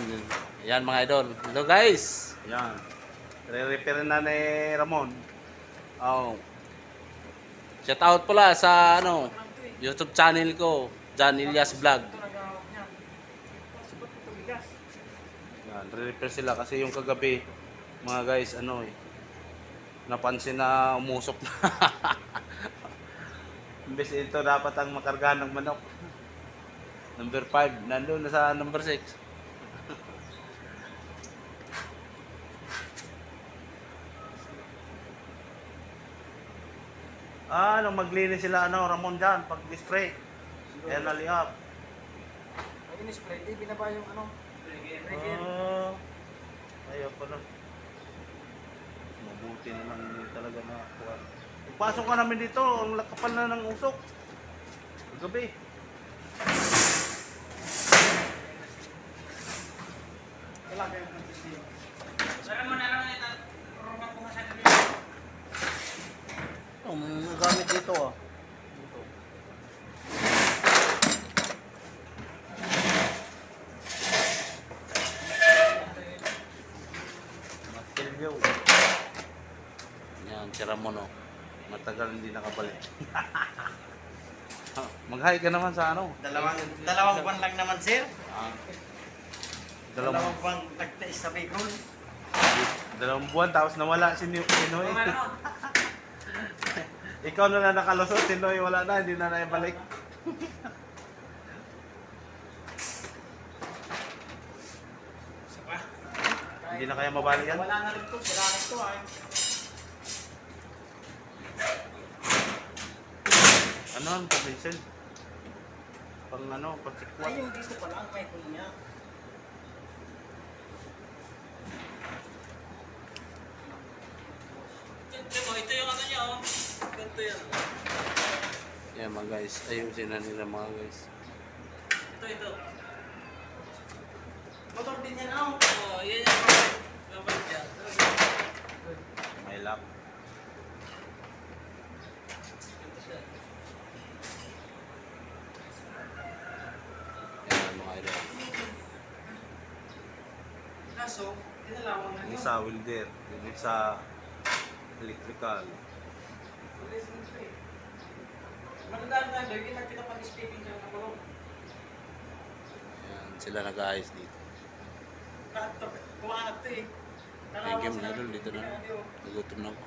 Yan. Yan mga idol. Hello guys. Yan. Re-repair na ni Ramon. Oh. Shout out pala sa ano, YouTube channel ko, John Elias Vlog. Yan, re-repair sila kasi yung kagabi, mga guys, ano eh, napansin na umusok na. Imbes ito dapat ang makargahan ng manok. Number 5, nandun na sa number 6. Ah, nung maglinis sila, ano, Ramon dyan, pag-spray. Kaya naliap. Pag in-spray, di binaba yung ano. Ah, ayaw pala. Mabuti naman talaga nakakuha. Pagpasok ka namin dito, ang lakapal na ng usok. Gabi. Wala nagsisiyo. Oh, may ah. Dito. Matilyo. Yan, si Ramon oh. Matagal hindi nakabalik. Mag-hi ka naman sa ano? Dalawang, dalawang buwan lang naman, sir. Ah, Dalawang dalawang, buwan nagtais sa Bicol. dalawang buwan tapos nawala si Ni- si Noy. Ikaw na lang nakalusot, si Noy wala na, hindi na naibalik. Isa pa. Hindi na kaya mabalik yan. Wala na rin to, wala na to ay. Ano ang pag-vincent? Pang ano, Ay, pagsikwat. yung dito pala ang may niya. Ito yung ano niya, oh. Ganito yan. Yan mga guys, ayusin na nila mga guys. Ito, ito. Motor din yan, oh. Oh, yan yung babalik yan. May lock. Yan. Kaso, tinalawan na yun. isa welder, yung isa electrical. Magandaan na, yung nagkita pag-speaking dyan ng kulong. Yan, sila nag-ayos dito. Kuha na ito eh. Thank you mga idol, dito na. Nagutom na ako.